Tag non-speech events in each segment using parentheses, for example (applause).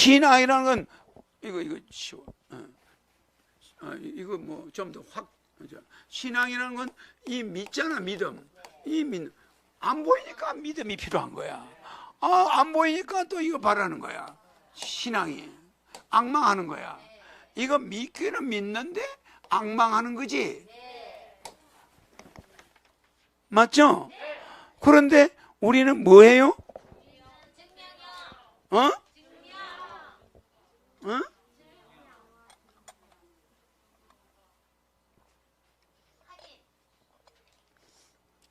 신앙이라는 건 이거 이거 치워. 어. 어, 이거 뭐 좀 더 확 신앙이라는 건 이 믿잖아 믿음. 이 믿. 안 보이니까 믿음이 필요한 거야. 아, 안 보이니까 또 이거 바라는 거야. 신앙이 악망하는 거야. 이거 믿기는 믿는데 악망하는 거지. 맞죠? 그런데 우리는 뭐예요? 어? 어?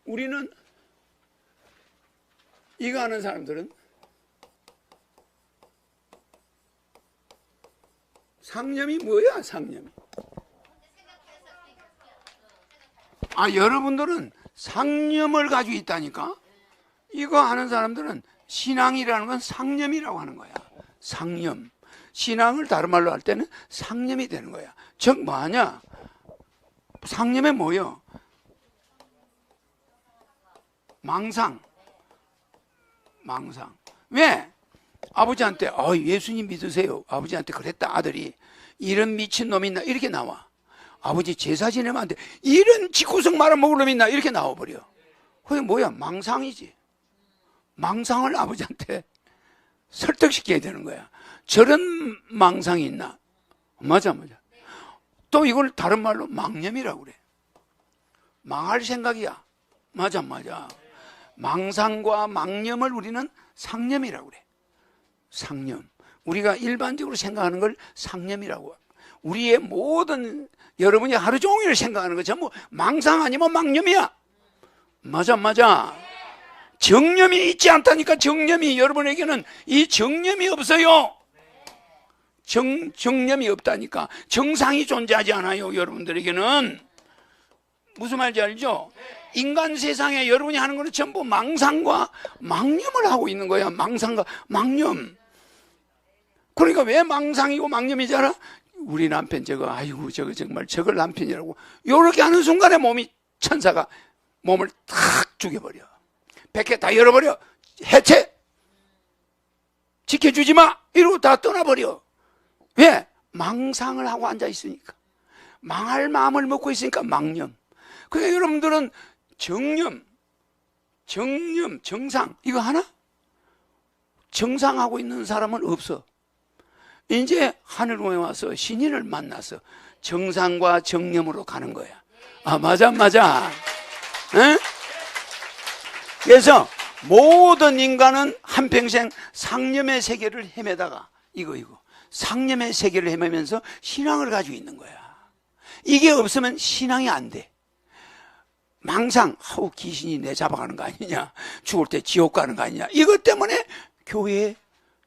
우리는 이거 하는 사람들은 상념이 뭐야 상념이? 아 여러분들은 상념을 가지고 있다니까? 이거 하는 사람들은 신앙이라는 건 상념이라고 하는 거야. 상념 신앙을 다른 말로 할 때는 상념이 되는 거야. 즉 뭐하냐? 상념에 뭐요 망상. 망상. 왜? 아버지한테 어, 예수님 믿으세요. 아버지한테 그랬다 아들이. 이런 미친 놈이 있나? 이렇게 나와. 아버지 제사 지내면 안 돼. 이런 직구석 말아먹을 놈이 있나? 이렇게 나와버려. 그게 뭐야? 망상이지. 망상을 아버지한테 설득시켜야 되는 거야 저런 망상이 있나? 맞아 맞아. 또 이걸 다른 말로 망념이라고 그래. 망할 생각이야. 맞아 맞아. 망상과 망념을 우리는 상념이라고 그래. 상념. 우리가 일반적으로 생각하는 걸 상념이라고. 우리의 모든 여러분이 하루 종일 생각하는 거 전부 망상 아니면 망념이야. 맞아 맞아. 정념이 있지 않다니까 정념이. 여러분에게는 이 정념이 없어요 정, 정념이 없다니까. 정상이 존재하지 않아요 여러분들에게는. 무슨 말인지 알죠? 인간 세상에 여러분이 하는 거는 전부 망상과 망념을 하고 있는 거야. 망상과 망념. 그러니까 왜 망상이고 망념이잖아? 우리 남편 저거 아이고 저거 정말 저걸 남편이라고 요렇게 하는 순간에 몸이 천사가 몸을 탁 죽여버려. 백해 다 열어버려. 해체! 지켜주지 마! 이러고 다 떠나버려 왜? 망상을 하고 앉아 있으니까 망할 마음을 먹고 있으니까 망념 그러니까 여러분들은 정념 정념 정상 이거 하나? 정상하고 있는 사람은 없어 이제 하늘공에 와서 신인을 만나서 정상과 정념으로 가는 거야. 아, 맞아, 맞아. 에? 그래서 모든 인간은 한평생 상념의 세계를 헤매다가 이거, 이거. 상념의 세계를 헤매면서 신앙을 가지고 있는 거야. 이게 없으면 신앙이 안 돼. 망상, 아우, 귀신이 내 잡아가는 거 아니냐. 죽을 때 지옥 가는 거 아니냐. 이것 때문에 교회,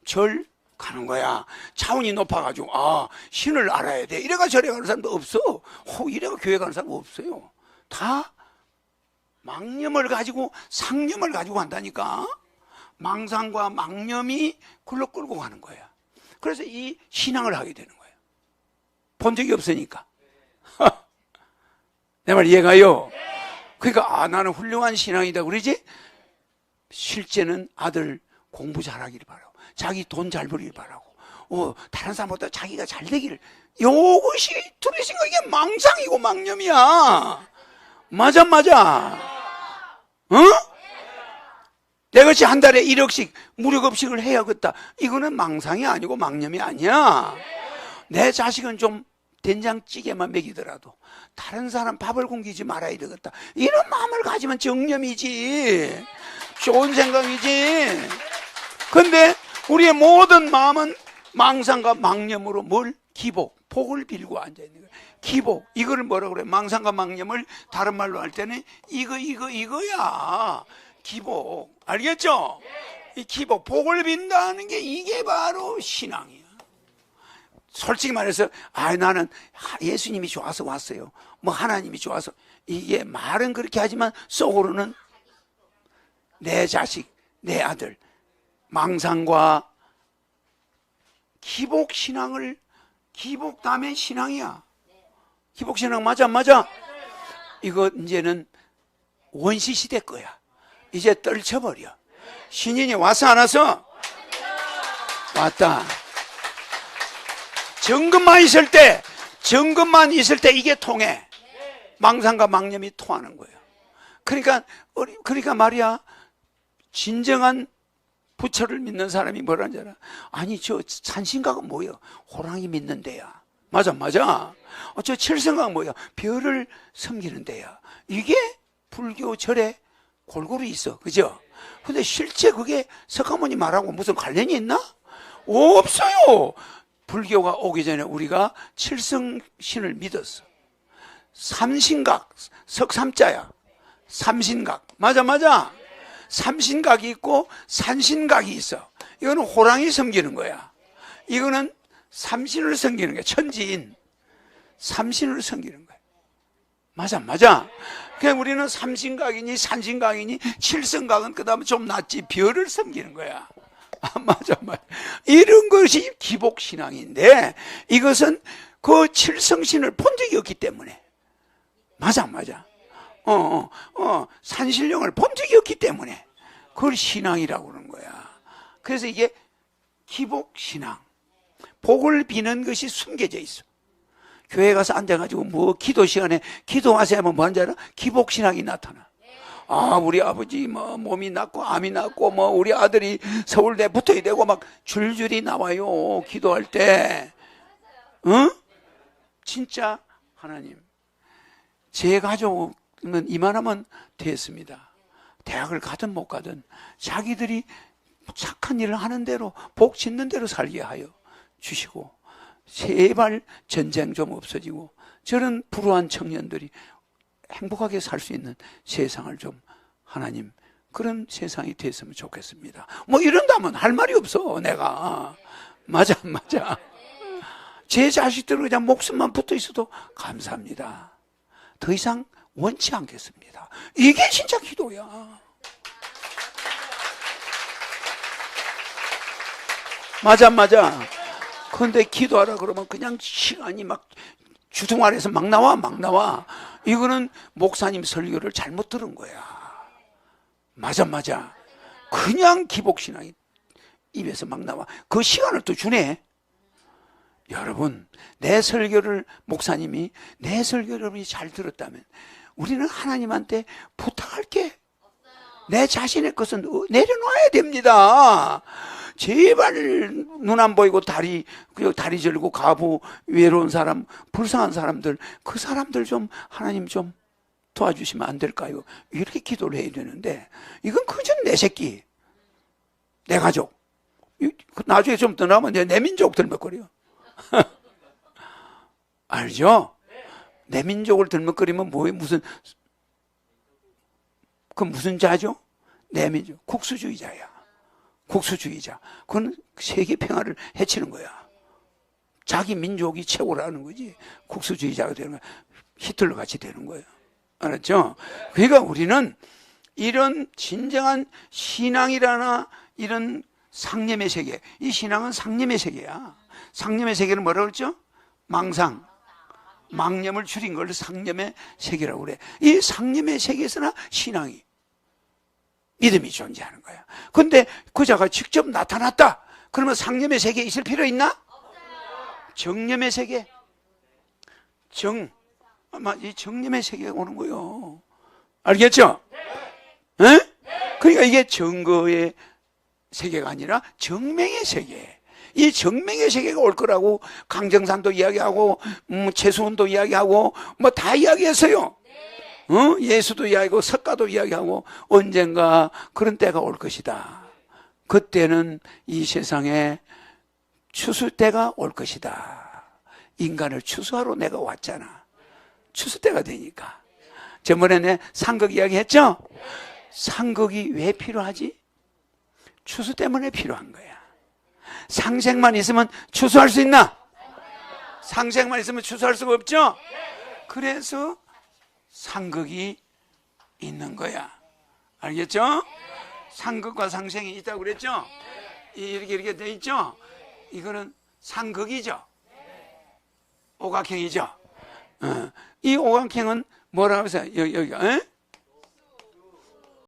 절, 가는 거야. 차원이 높아가지고, 아, 신을 알아야 돼. 이래가 절에 가는 사람도 없어. 호, 이래가 교회 가는 사람 없어요. 다 망념을 가지고 상념을 가지고 간다니까. 망상과 망념이 굴러 끌고 가는 거야. 그래서 이 신앙을 하게 되는 거예요. 본 적이 없으니까. (laughs) 내 말 이해가요? 그러니까, 아, 나는 훌륭한 신앙이다. 그러지? 실제는 아들 공부 잘하기를 바라고. 자기 돈 잘 벌기를 바라고, 어, 다른 사람보다 자기가 잘 되기를. 요것이 들으신 거 이게 망상이고 망념이야. 맞아, 맞아. 어? 내 것이 한 달에 1억씩 무료급식을 해야겠다. 이거는 망상이 아니고 망념이 아니야. 내 자식은 좀 된장찌개만 먹이더라도 다른 사람 밥을 굶기지 말아야 되겠다. 이런 마음을 가지면 정념이지. 좋은 생각이지. 근데 우리의 모든 마음은 망상과 망념으로 뭘 기복, 복을 빌고 앉아 있는 거예요. 기복, 이거를 뭐라 그래? 망상과 망념을 다른 말로 할 때는 이거, 이거, 이거야. 기복. 알겠죠? 이 기복, 복을 빈다는 게 이게 바로 신앙이야. 솔직히 말해서, 아, 나는 예수님이 좋아서 왔어요. 뭐 하나님이 좋아서. 이게 말은 그렇게 하지만 속으로는 내 자식, 내 아들, 망상과 기복 신앙을 기복 다음에 신앙이야. 기복 신앙 맞아 맞아. 이거 이제는 원시 시대 거야. 이제 떨쳐버려. 신인이 와서 안 와서? 왔다. 정금만 있을 때, 정금만 있을 때 이게 통해. 망상과 망념이 통하는 거예요. 그러니까, 그러니까 말이야, 진정한 부처를 믿는 사람이 뭐라는 줄 알아? 아니, 저 산신각은 뭐예요? 호랑이 믿는 데야. 맞아, 맞아. 어, 저 칠성각은 뭐야? 별을 섬기는 데야. 이게 불교 절에 골고루 있어. 그죠? 근데 실제 그게 석가모니 말하고 무슨 관련이 있나? 없어요. 불교가 오기 전에 우리가 칠성신을 믿었어. 삼신각, 석삼자야. 삼신각. 맞아, 맞아. 삼신각이 있고 산신각이 있어. 이거는 호랑이 섬기는 거야. 이거는 삼신을 섬기는 거야. 천지인. 삼신을 섬기는 거야. 맞아, 맞아. 그냥 우리는 삼신각이니 산신각이니 칠성각은 그 다음에 좀 낫지. 별을 섬기는 거야. 아, (laughs) 맞아, 맞아. 이런 것이 기복신앙인데 이것은 그 칠성신을 본 적이 없기 때문에. 맞아, 맞아. 어, 어, 어, 산신령을 본 적이 없기 때문에 그걸 신앙이라고 그러는 거야. 그래서 이게 기복신앙. 복을 비는 것이 숨겨져 있어. 교회 가서 앉아가지고 뭐 기도 시간에 기도하세요 하면 뭔지 알아? 기복신앙이 나타나. 아, 우리 아버지 뭐 몸이 낫고 암이 낫고 뭐 우리 아들이 서울대 붙어야 되고 막 줄줄이 나와요. 기도할 때. 응? 진짜 하나님. 제 가족은 이만하면 됐습니다. 대학을 가든 못 가든 자기들이 착한 일을 하는 대로 복 짓는 대로 살게 하여 주시고 제발 전쟁 좀 없어지고 저런 불우한 청년들이 행복하게 살 수 있는 세상을 좀 하나님 그런 세상이 됐으면 좋겠습니다. 뭐 이런다면 할 말이 없어 내가 맞아 맞아 제 자식들 그냥 목숨만 붙어 있어도 감사합니다. 더 이상 원치 않겠습니다. 이게 진짜 기도야. 맞아, 맞아. 그런데 기도하라 그러면 그냥 시간이 막 주둥아리에서 막 나와, 막 나와. 이거는 목사님 설교를 잘못 들은 거야. 맞아, 맞아. 그냥 기복신앙이 입에서 막 나와. 그 시간을 또 주네. 여러분, 내 설교를 목사님이 내 설교를 잘 들었다면 우리는 하나님한테 부탁할 게 내 자신의 것은 어, 내려놔야 됩니다. 제발 눈 안 보이고 다리 그 다리 절고 가부 외로운 사람 불쌍한 사람들 그 사람들 좀 하나님 좀 도와주시면 안 될까요? 이렇게 기도를 해야 되는데 이건 그저 내 새끼 내 가족 이- 그 나중에 좀 떠나면 내, 내 민족 들먹거려 (laughs) 알죠? 내 민족을 들먹거리면 뭐에 무슨 그 무슨 자죠? 내 민족 국수주의자야. 국수주의자. 그건 세계 평화를 해치는 거야. 자기 민족이 최고라는 거지. 국수주의자가 되는 거야. 히틀러 같이 되는 거예요. 알았죠? 그러니까 우리는 이런 진정한 신앙이라나 이런 상념의 세계. 이 신앙은 상념의 세계야. 상념의 세계는 뭐라고 그랬죠? 망상. 망념을 줄인 걸 상념의 세계라고 그래. 이 상념의 세계에서나 신앙이 믿음이 존재하는 거야. 근데 그자가 직접 나타났다. 그러면 상념의 세계에 있을 필요 있나? 정념의 세계. 정. 아마 이 정념의 세계가 오는 거요. 알겠죠? 에? 그러니까 이게 정거의 세계가 아니라 정명의 세계. 이 정명의 세계가 올 거라고 강정산도 이야기하고 음, 최수원도 이야기하고 뭐 다 이야기했어요. 어? 예수도 이야기하고 석가도 이야기하고 언젠가 그런 때가 올 것이다. 그때는 이 세상에 추수 때가 올 것이다. 인간을 추수하러 내가 왔잖아. 추수 때가 되니까. 저번에 내 상극 이야기 했죠? 상극이 왜 필요하지? 추수 때문에 필요한 거야. 상생만 있으면 추수할 수 있나? 상생만 있으면 추수할 수가 없죠? 그래서 상극이 있는 거야. 알겠죠? 상극과 상생이 있다고 그랬죠? 이렇게 이렇게 돼 있죠? 이거는 상극이죠. 오각형이죠. 어, 이 오각형은 뭐라고 해서 여기 여기 에?